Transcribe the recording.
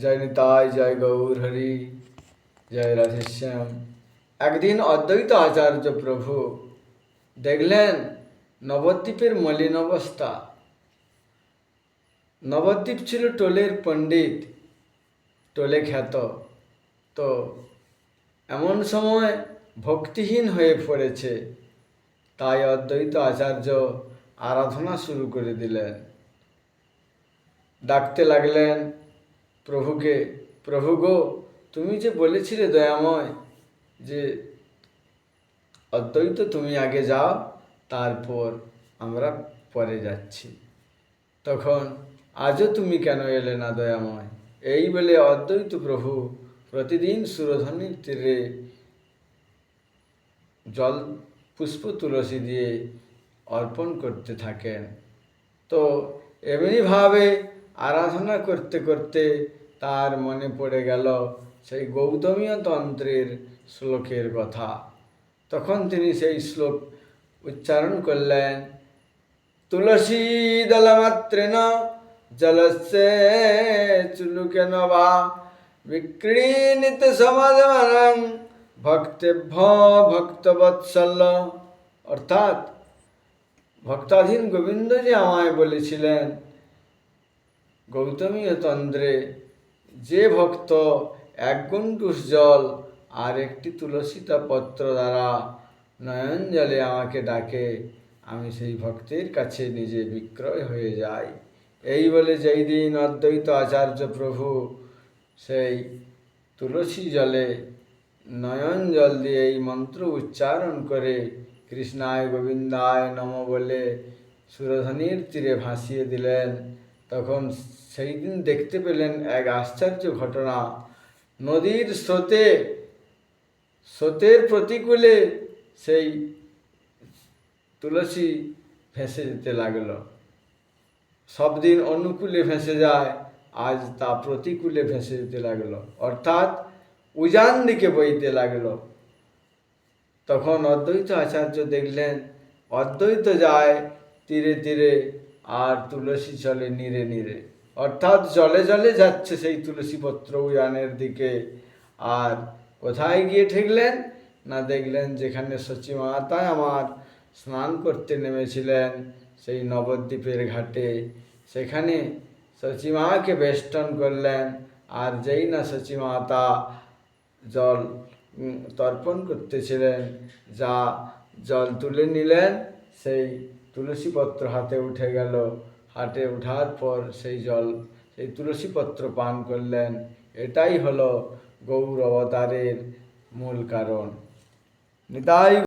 জয় নিতাই, জয় গৌর হরি, জয় রাধেশ্যাম একদিন অদ্বৈত আচার্য প্রভু দেখলেন নবদ্বীপের মলিন অবস্থা। নবদ্বীপ ছিল টোলের পণ্ডিত, টোলে খ্যাত। তো এমন সময় ভক্তিহীন হয়ে পড়েছে, তাই অদ্বৈত আচার্য আরাধনা শুরু করে দিলেন। ডাকতে লাগলেন প্রভুকে, প্রভু গো, তুমি যে বলেছিলে দয়াময় যে অদ্বৈত তুমি আগে যাও, তারপর আমরা পরে যাচ্ছি। তখন আজও তুমি কেন এলে না দয়াময়? এই বলে অদ্বৈত প্রভু প্রতিদিন সুরধনির তীরে জল পুষ্প তুলসী দিয়ে অর্পণ করতে থাকেন। তো এমনিভাবে আরাধনা করতে করতে তার মনে পড়ে গেল সেই গৌতমীয় তন্ত্রের শ্লোকের কথা। তখন তিনি সেই শ্লোক উচ্চারণ করলেন, তুলসী দলমাত্রেন জলস্যে চুলুকেন বা বিক্রীণিত সমাধান ভক্তেভ্য ভক্তবৎসল্য। অর্থাৎ ভক্তাধীন গোবিন্দ যে আমায় বলেছিলেন গৌতমীয় তন্ত্রে যে ভক্ত এক গুন্টুস জল আর একটি তুলসীতা পত্র দ্বারা নয়ন জলে আমাকে ডাকে, আমি সেই ভক্তের কাছে নিজে বিক্রয় হয়ে যাই। এই বলে যেই দিন অদ্বৈত আচার্য প্রভু সেই তুলসী জলে নয়ন জল দিয়ে এই মন্ত্র উচ্চারণ করে কৃষ্ণায় গোবিন্দায় নম বলে সুরধনির তীরে ভাসিয়ে দিলেন। তখন সেই দিন দেখতে পেলেন এক আশ্চর্য ঘটনা। নদীর স্রোতে, স্রোতের প্রতিকূলে সেই তুলসী ভেসে যেতে লাগল। সব দিন অনুকূলে ভেসে যায়, আজ তা প্রতিকূলে ভেসে যেতে লাগল। অর্থাৎ উজান দিকে বইতে লাগল। তখন অদ্বৈত আচার্য দেখলেন, অদ্বৈত যায় তীরে তীরে আর তুলসী চলে নিরে নিরে। অর্থাৎ জলে জলে যাচ্ছে সেই তুলসী পত্র উজানের দিকে। আর কোথায় গিয়ে ঠেকলেন? না দেখলেন যেখানে সচী মাতা আমার স্নান করতে নেমেছিলেন সেই নবদ্বীপের ঘাটে। সেখানে সচী মাকে বেষ্টন করলেন। আর যেই না সচী মাতা জল তর্পণ করতেছিলেন, যা জল তুলে নিলেন, সেই তুলসী পত্র হাতে উঠে গেল। হাতে ওঠার পর সেই জল, সেই তুলসী পত্র পান করলেন। এটাই হলো গৌর অবতারের মূল কারণ। নিতাই